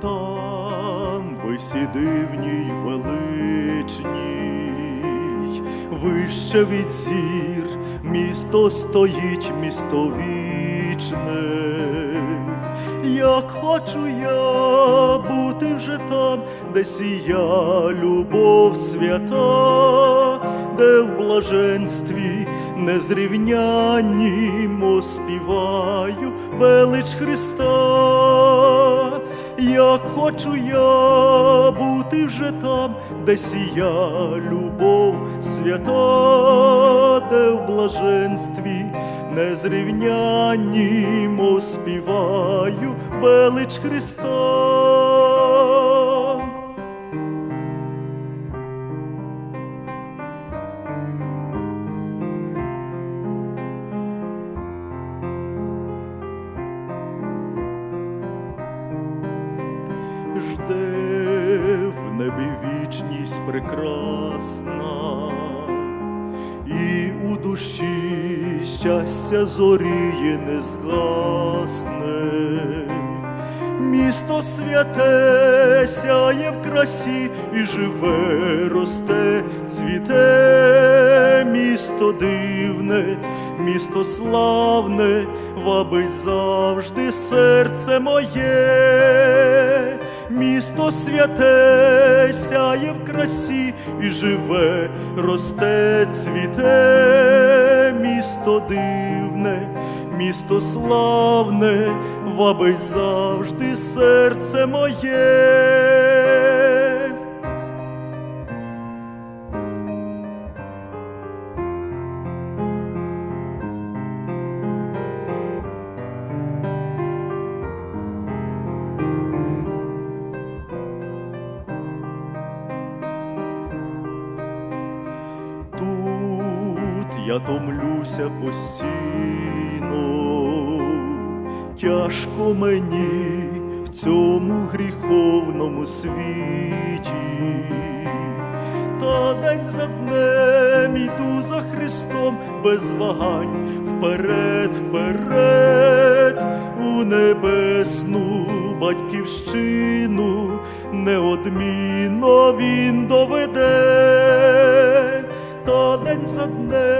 Там висі дивній й величній, вище від зір, місто стоїть, місто вічне. Як хочу я бути вже там, де сія любов свята, де в блаженстві незрівняннімо співаю велич Христа. Як хочу я бути вже там, де сія любов свята, блаженстві незрівняннімо співаю велич Христа. жде в небі вічність прекрасна, душі щастя зоріє не згасне. Місто святе сяє в красі і живе, росте, цвіте, місто дивне, місто славне, вабить завжди серце моє, місто святе сяє в красі і живе, росте, цвіте, місто дивне, місто славне, вабить завжди серце моє. Я томлюся постійно, тяжко мені в цьому гріховному світі, та день за днем іду за Христом без вагань. Вперед, вперед у небесну батьківщину неодмінно він доведе, та день за днем